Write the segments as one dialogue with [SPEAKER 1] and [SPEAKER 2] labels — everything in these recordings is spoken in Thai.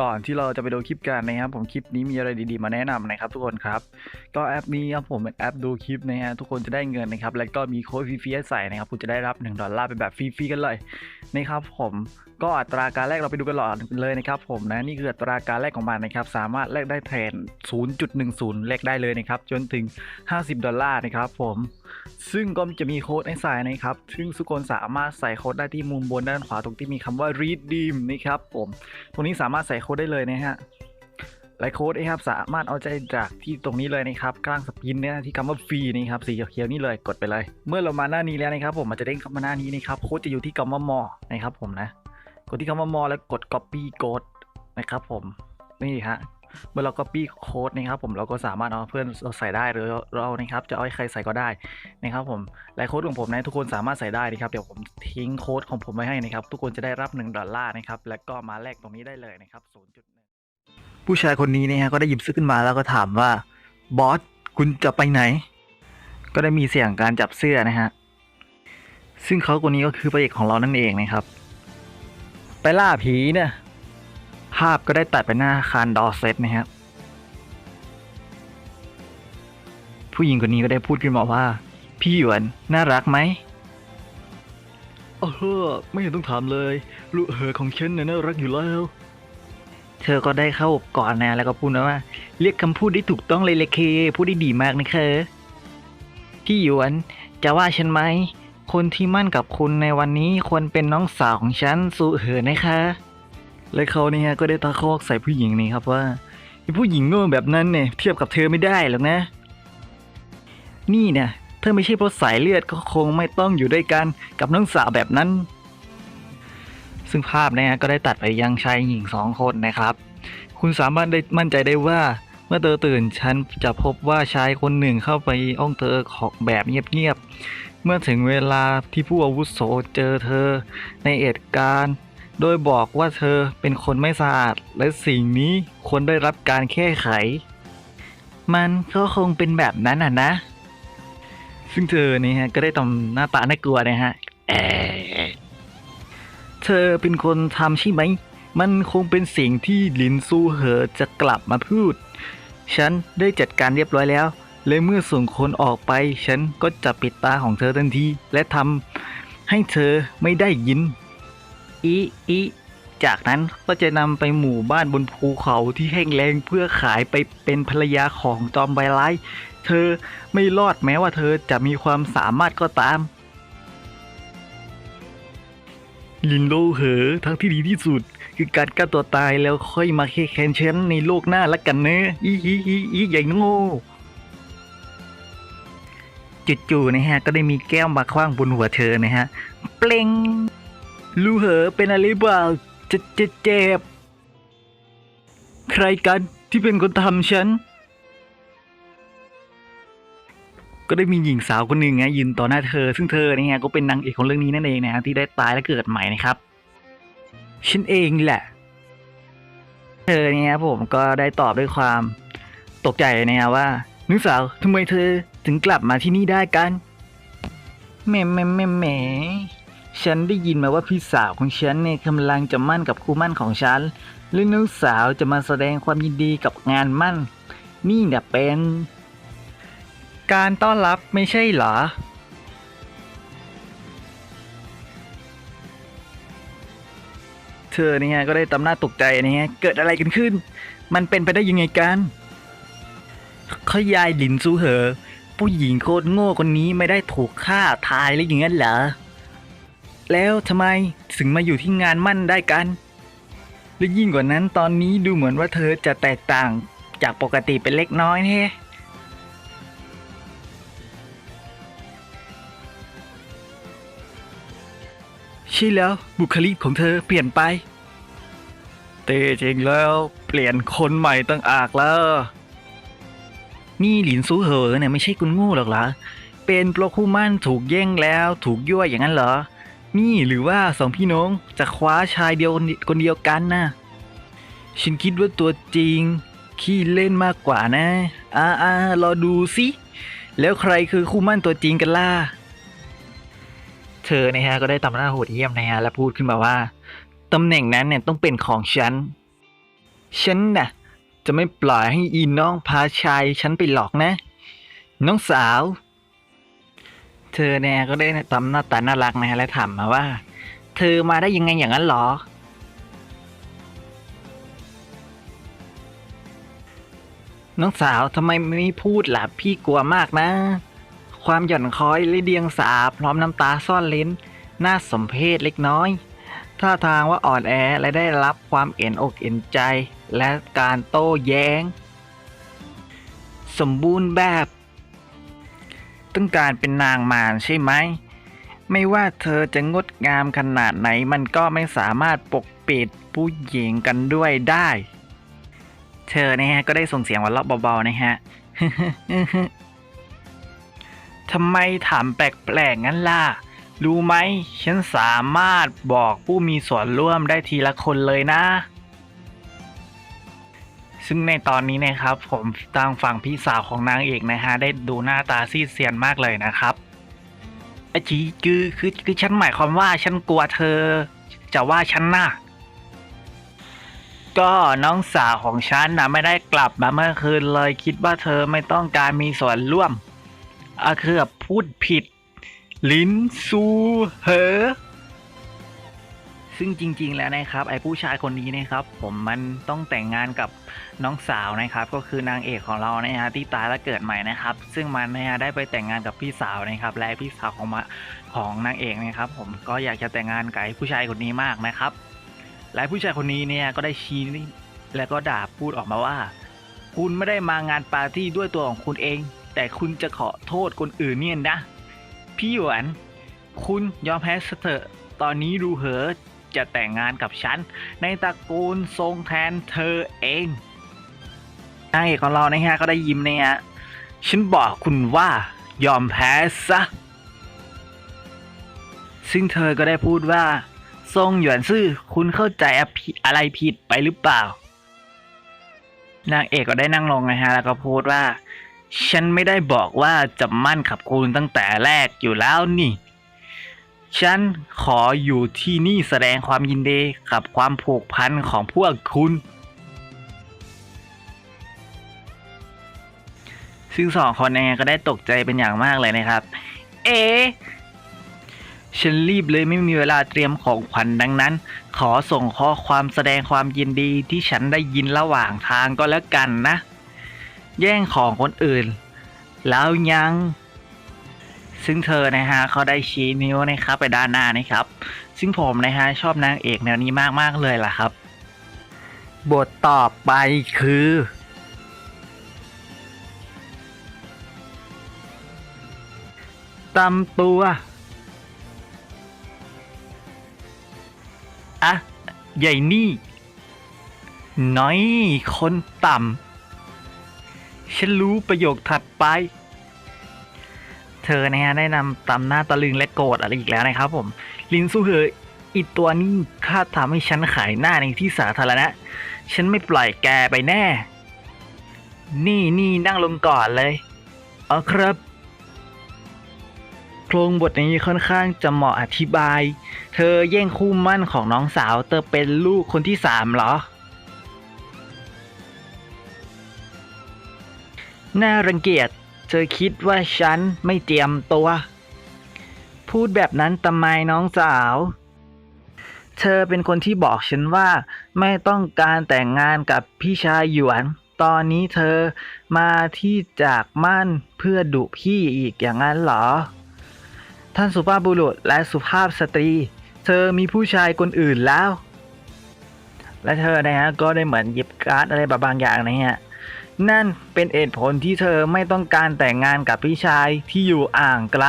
[SPEAKER 1] ก่อนที่เราจะไปดูคลิปกันนะครับผมคลิปนี้มีอะไรดีๆมาแนะนำนะครับทุกคนครับก็แอปนี้ครับผมเป็นแอปดูคลิปนะฮะทุกคนจะได้เงินนะครับแล้วก็มีโค้ดฟรีๆใส่นะครับคุณจะได้รับ 1 ดอลลาร์เป็นแบบฟรีๆกันเลยนะครับผมก็อัตราการแลกเราไปดูกันหลอดเลยนะครับผมนะนี่คืออัตราการแลกของมันนะครับสามารถแลกได้แทน 0.10 แลกได้เลยนะครับจนถึง 50 ดอลลาร์นะครับผมซึ่งก็จะมีโค้ดให้ใส่นะครับ ซึ่งทุกคนสามารถใส่โค้ดได้ที่มุมบนด้านขวาตรงที่มีคำว่า redeem นะครับผม ตรงนี้สามารถใส่โค้ดได้เลยนะฮะและโค้ดนะครับสามารถเอาใจจากที่ตรงนี้เลยนะครับกลางสปินเนี่ยที่คำว่าฟรีนี่ครับสีเขียวๆนี่เลยกดไปเลย เมื่อเรามาหน้านี้แล้วนะครับ ผมมันจะเด้งเข้ามาหน้านี้นะครับโค้ดจะอยู่ที่คำว่ามอนะครับผมนะ กดที่คำว่ามอแล้วกด copy code นะครับผมนี่ฮะ เมื่อเรา copy code นะครับผมเราก็สามารถเอาเพื่อนเราใส่ได้หรือเรานะครับจะเอาให้ใครใส่ก็ได้นะครับผมและโค้ดของผมนะทุกคนสามารถใส่ได้นะครับเดี๋ยวผมทิ้งโค้ดของผมไว้ให้นะครับทุกคนจะได้รับ 1 ดอลลาร์นะครับและก็มาแลกตรงนี้ได้เลยนะครับ0.1ผู้ชายคนนี้นะฮะก็ได้หยิบเสื้อขึ้นมาแล้วก็ถามว่าบอสคุณจะไปไหน ก็ได้มีเสียงการจับเสื้อนะฮะซึ่งเขาคนนี้ก็คือพระเอกของเรานั่นเองนะครับ ไปล่าผีเนี่ย ภาพก็ได้ตัดไปหน้าคารดอเซตนะครับ ผู้หญิงคนนี้ก็ได้พูดขึ้นมาว่า พี่หยวนน่ารักไหมเออไม่เห็นต้องถามเลยลูกเหอของฉันเนี่ยน่ารักอยู่แล้ว เธอก็ได้เข้าก่อนนะแล้วก็พูดนะว่า เรียกคำพูดได้ถูกต้องเลยเลยเค พูดได้ดีมากนะคะ พี่หยวนจะว่าฉันไหมคนที่มั่นกับคุณในวันนี้ควรเป็นน้องสาวของฉันสุเหอนะคะ และเขาเนี่ยก็ได้ตะคอกใส่ผู้หญิงนี่ครับว่าผู้หญิงโง่แบบนั้นเนี่ยเทียบกับเธอไม่ได้หรอกนะ นี่เนี่ยถ้าไม่ใช่เพราะสายเลือดก็คงไม่ต้องอยู่ด้วยกันกับน้องสาวแบบนั้น ซึ่งภาพเนี่ยก็ได้ตัดไปยังชายหญิงสองคนนะครับ คุณสามารถได้มั่นใจได้ว่าเมื่อเธอตื่นฉันจะพบว่าชายคนหนึ่งเข้าไปห้องเธอของแบบเงียบๆ เมื่อถึงเวลาที่ผู้อาวุโสเจอเธอในเหตุการณ์ โดยบอกว่าเธอเป็นคนไม่สะอาด และสิ่งนี้ควรได้รับการแก้ไข มันก็คงเป็นแบบนั้นอะนะ ซึ่งเธอนี่ฮะก็ได้ทำหน้าตาน่ากลัวนะฮะแอเธอเป็นคนทำใช่ไหม มันคงเป็นสิ่งที่ลินซูเหอจะกลับมาพูด ฉันได้จัดการเรียบร้อยแล้ว และเมื่อส่งคนออกไป ฉันก็จะปิดตาของเธอทันที และทำให้เธอไม่ได้ยิน อีอีจากนั้นก็จะนำไปหมู่บ้านบนภูเขาที่แห้งแล้งเพื่อขายไปเป็นภรรยาของจอมไบไลท์เธอไม่รอดแม้ว่าเธอจะมีความสามารถก็ตาม ลินโลเหอทั้งที่ดีที่สุด คือการฆ่าตัวตายแล้วค่อยมาเคแคนเชนในโลกหน้าละกันเนอะอีอีอีอีใหญ่โง่จู่ๆนะฮะ ก็ได้มีแก้วมาคว้างบนหัวเธอนะฮะ เปล่ง ลูเหอเป็นอะไรบ้างจะจะเจ็บใครกันที่เป็นคนทำฉัน ก็ได้มีหญิงสาวคนหนึ่งไงยืนต่อหน้าเธอ ซึ่งเธอเนี่ย ก็เป็นนางเอกของเรื่องนี้นั่นเองนะฮะที่ได้ตายและเกิดใหม่นะครับฉันเองแหละ เธอเนี่ยผมก็ได้ตอบด้วยความตกใจนะว่านึกสาวทำไมเธอถึงกลับมาที่นี่ได้กันแหม่แหม่แหม่แม่ ฉันได้ยินมาว่าพี่สาวของฉันเนี่ยกำลังจะมั่นกับคู่มั่นของฉัน และน้องสาวจะมาแสดงความยินดีกับงานมั่น นี่เนี่ยเป็น การต้อนรับไม่ใช่เหรอ เธอเนี่ยก็ได้ตำหน้าตกใจนี่ยเกิดอะไรกันขึ้น มันเป็นไปได้ยังไงกันเขายายหลินซูเหอ ผู้หญิงโคตรโง่คนนี้ไม่ได้ถูกฆ่าตายหรืออย่างนั้นเหรอ แล้วทำไมถึงมาอยู่ที่งานมั่นได้กัน และยิ่งกว่านั้นตอนนี้ดูเหมือนว่าเธอจะแตกต่างจากปกติเป็นเล็กน้อยแฮะใช่แล้วบุคลิกของเธอเปลี่ยนไป เตจริงแล้วเปลี่ยนคนใหม่ตั้งอากแล้ว นี่หลินซูเหอเนี่ยไม่ใช่คุณงูหรอกเหรอ เป็นโปรคู่มั่นถูกแย่งแล้วถูกยั่วอย่างนั้นเหรอ นี่หรือว่าสองพี่น้องจะคว้าชายเดียวคนเดียวกันนะฉันคิดว่าตัวจริง ขี้เล่นมากกว่านะ อ่าอ่ารอดูสิแล้วใครคือคู่มั่นตัวจริงกันล่ะ เธอนะฮะก็ได้ตำหน้าโหดเยี่ยมนะฮะและพูดขึ้นมาว่าตำแหน่งนั้นเนี่ยต้องเป็นของฉัน ฉันน่ะ จะไม่ปล่อยให้อีน้องพาชายฉันไปหลอกนะ น้องสาว เธอเนี่ยก็ได้ตำหน้าตาน่ารักนะฮะและถามมาว่า เธอมาได้ยังไงอย่างนั้นหรอ น้องสาวทำไมไม่พูดล่ะพี่กลัวมากนะ ความหย่อนคอยและเดียงสาพร้อมน้ำตาซ่อนลิ้นน่าสมเพชเล็กน้อยท่าทางว่าอ่อนแอและได้รับความเอ็นอกเอ็นใจ และการโต้แย้ง สมบูรณ์แบบ ต้องการเป็นนางมารใช่ไหม ไม่ว่าเธอจะงดงามขนาดไหนมันก็ไม่สามารถปกปิดผู้หญิงกันด้วยได้ เธอนะฮะก็ได้ส่งเสียงหัวเราะเบาๆนะฮะทำไมถามแปลกๆงั้นล่ะ รู้ไหม ฉันสามารถบอกผู้มีส่วนร่วมได้ทีละคนเลยนะ ซึ่งในตอนนี้นะครับผมทางฝั่งพี่สาวของนางเอกนะฮะได้ดูหน้าตาซีดเซียนมากเลยนะครับไอจีคือคือคือฉันหมายความว่าฉันกลัวเธอ จะว่าฉันน่ะก็น้องสาวของฉันนะไม่ได้กลับมาเมื่อคืนเลยคิดว่าเธอไม่ต้องการมีส่วนร่วมอะคือพูดผิด ลิ้นซูเหอ ซึ่งจริง ๆ แล้วนะครับ ไอ้ผู้ชายคนนี้นะครับ ผมมันต้องแต่งงานกับน้องสาวนะครับ ก็คือนางเอกของเรานะฮะที่ตายแล้วเกิดใหม่นะครับ ซึ่งมันนะฮะได้ไปแต่งงานกับพี่สาวนะครับ และพี่สาวของมาของนางเอกนะครับ ผมก็อยากจะแต่งงานกับผู้ชายคนนี้มากนะครับ และผู้ชายคนนี้เนี่ยก็ได้ชี้แล้วก็ด่าพูดออกมาว่า คุณไม่ได้มางานปาร์ตี้ด้วยตัวของคุณเอง แต่คุณจะขอโทษคนอื่นเนี่ยนะ พี่หยวน คุณยอมแพ้เถอะตอนนี้รูเหอ จะแต่งงานกับฉัน ในตระกูลทรงแทนเธอเองนางเอกของเรานะฮะก็ได้ยิ้มนะฮะฉันบอกคุณว่ายอมแพ้ซะ ซึ่งเธอก็ได้พูดว่า ทรงหยวนซื่อคุณเข้าใจอะไรผิดไปหรือเปล่า นางเอกก็ได้นั่งลงนะฮะแล้วก็พูดว่า ฉันไม่ได้บอกว่าจะมั่นกับคุณตั้งแต่แรกอยู่แล้วนี่ ฉันขออยู่ที่นี่แสดงความยินดีกับความผูกพันของพวกคุณ ซึ่งสองคนเองก็ได้ตกใจเป็นอย่างมากเลยนะครับ เอ๊ฉันรีบเลยไม่มีเวลาเตรียมของขวัญดังนั้น ขอส่งข้อความแสดงความยินดีที่ฉันได้ยินระหว่างทางก็แล้วกันนะ แย่งของคนอื่น แล้วยัง ซึ่งเธอนะฮะเขาได้ชี้นิ้วนะครับไปด้านหน้านะครับ ซึ่งผมนะฮะชอบนางเอกแนวนี้มากๆเลยล่ะครับ บทต่อไปคือ ตำตัวอะใหญ่นี่ น้อยคนต่ำฉันรู้ประโยคถัดไป เธอนะฮะได้นำตำหน้าตะลึงและโกรธอะไรอีกแล้วนะครับผม ลินสู้เหออีตัวนี้คาทำให้ฉันขายหน้าในที่สาธารณะ ฉันไม่ปล่อยแกไปแน่ นี่นี่นั่งลงก่อนเลยเออครับ โครงบทนี้ค่อนข้างจะเหมาะอธิบาย เธอแย่งคู่มั่นของน้องสาว เธอเป็นลูกคนที่สามเหรอ น่ารังเกียจ เธอคิดว่าฉันไม่เตรียมตัว พูดแบบนั้นทำไมน้องสาว เธอเป็นคนที่บอกฉันว่า ไม่ต้องการแต่งงานกับพี่ชายหยวน ตอนนี้เธอมาที่จากมั่นเพื่อดุพี่อีกอย่างนั้นเหรอ ท่านสุภาพบุรุษและสุภาพสตรี เธอมีผู้ชายคนอื่นแล้ว และเธอนะฮะก็ได้เหมือนหยิบการ์ดอะไรบางอย่างนะฮะ นั่นเป็นเหตุผลที่เธอไม่ต้องการแต่งงานกับพี่ชายที่อยู่อ่างไกล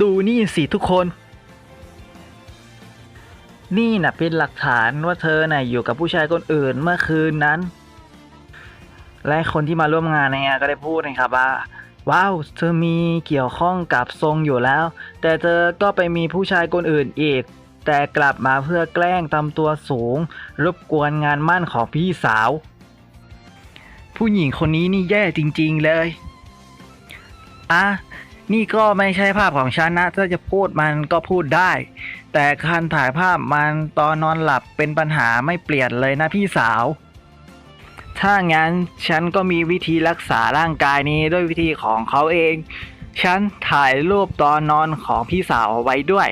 [SPEAKER 1] ดูนี่สิทุกคน นี่นะเป็นหลักฐานว่าเธอน่ะอยู่กับผู้ชายคนอื่นเมื่อคืนนั้น และคนที่มาร่วมงานเนี่ยก็ได้พูดนะครับว่าว้าว เธอมีเกี่ยวข้องกับทรงอยู่แล้ว แต่เธอก็ไปมีผู้ชายคนอื่นอีก แต่กลับมาเพื่อแกล้งทำตัวสูง รบกวนงานมั่นของพี่สาว ผู้หญิงคนนี้นี่แย่จริง ๆ เลย อะ นี่ก็ไม่ใช่ภาพของฉันนะ ถ้าจะพูดมันก็พูดได้ แต่การถ่ายภาพมันตอนนอนหลับเป็นปัญหาไม่เปลี่ยนเลยนะพี่สาว ถ้างั้นฉันก็มีวิธีรักษาร่างกายนี้ด้วยวิธีของเขาเอง ฉันถ่ายรูปตอนนอนของพี่สาวเอาไว้ด้วย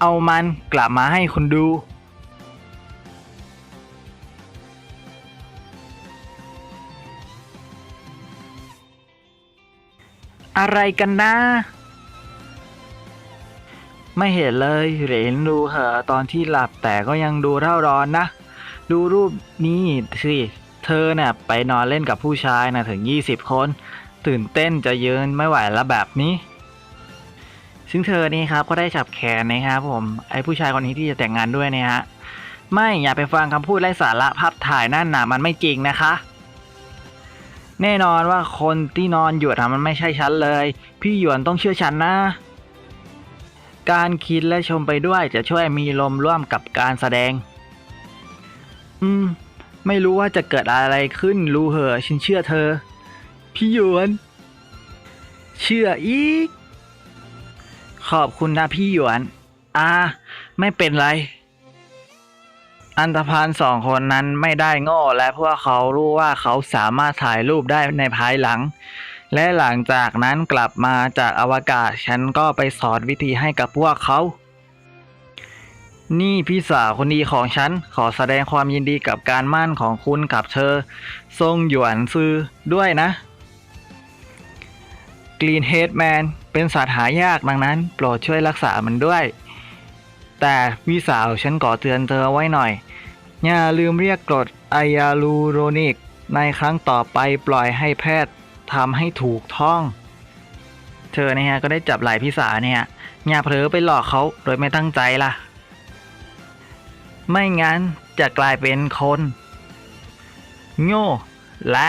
[SPEAKER 1] เอามันกลับมาให้คุณดู อะไรกันนะ ไม่เห็นเลยเหรนดูเหอะตอนที่หลับแต่ก็ยังดูเร่าร้อนนะ ดูรูปนี้สิ เธอน่ะไปนอนเล่นกับผู้ชายนะถึง 20 คน ตื่นเต้นจะยืนไม่ไหวแล้วแบบนี้ ซึ่งเธอนี่ครับก็ได้จับแขนนะครับผมไอ้ผู้ชายคนนี้ที่จะแต่งงานด้วยเนี่ยฮะไม่อย่าไปฟังคำพูดไร้สาระภาพถ่ายนั่นน่ะมันไม่จริงนะคะ แน่นอนว่าคนที่นอนอยู่อะมันไม่ใช่ฉันเลย พี่หยวนต้องเชื่อฉันนะ การคิดและชมไปด้วยจะช่วยมีลมร่วมกับการแสดง อืม ไม่รู้ว่าจะเกิดอะไรขึ้นรู้เหอะฉันเชื่อเธอ พี่หยวน เชื่ออีก ขอบคุณนะพี่หยวน อ่า ไม่เป็นไร อันธพาลสองคนนั้นไม่ได้โง่และพวกเขารู้ว่าเขาสามารถถ่ายรูปได้ในภายหลัง และหลังจากนั้นกลับมาจากอวกาศฉันก็ไปสอนวิธีให้กับพวกเขา นี่พี่สาวคนดีของฉันขอแสดงความยินดีกับการมั่นของคุณกับเธอ ทรงหยวนซือด้วยนะกรีนเฮดแมนเป็นสัตว์หายากดังนั้น โปรดช่วยรักษามันด้วย แต่พี่สาวฉันขอเตือนเธอไว้หน่อย อย่าลืมเรียกกรดไอยาลูโรนิก ในครั้งต่อไปปล่อยให้แพทย์ทำให้ถูกท่อง เธอเนี่ยก็ได้จับไหล่พี่สาวเนี่ยอย่าเผลอไปหลอกเขาโดยไม่ตั้งใจล่ะ ไม่งั้นจะกลายเป็นคน โง่และ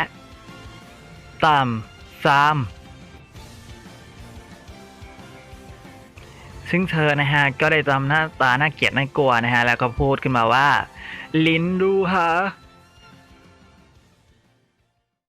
[SPEAKER 1] ต่ำซาม ซึ่งเธอนะฮะก็ได้ทำหน้าตาน่าเกลียดน่ากลัวนะฮะแล้วก็พูดขึ้นมาว่า ลินดูฮะ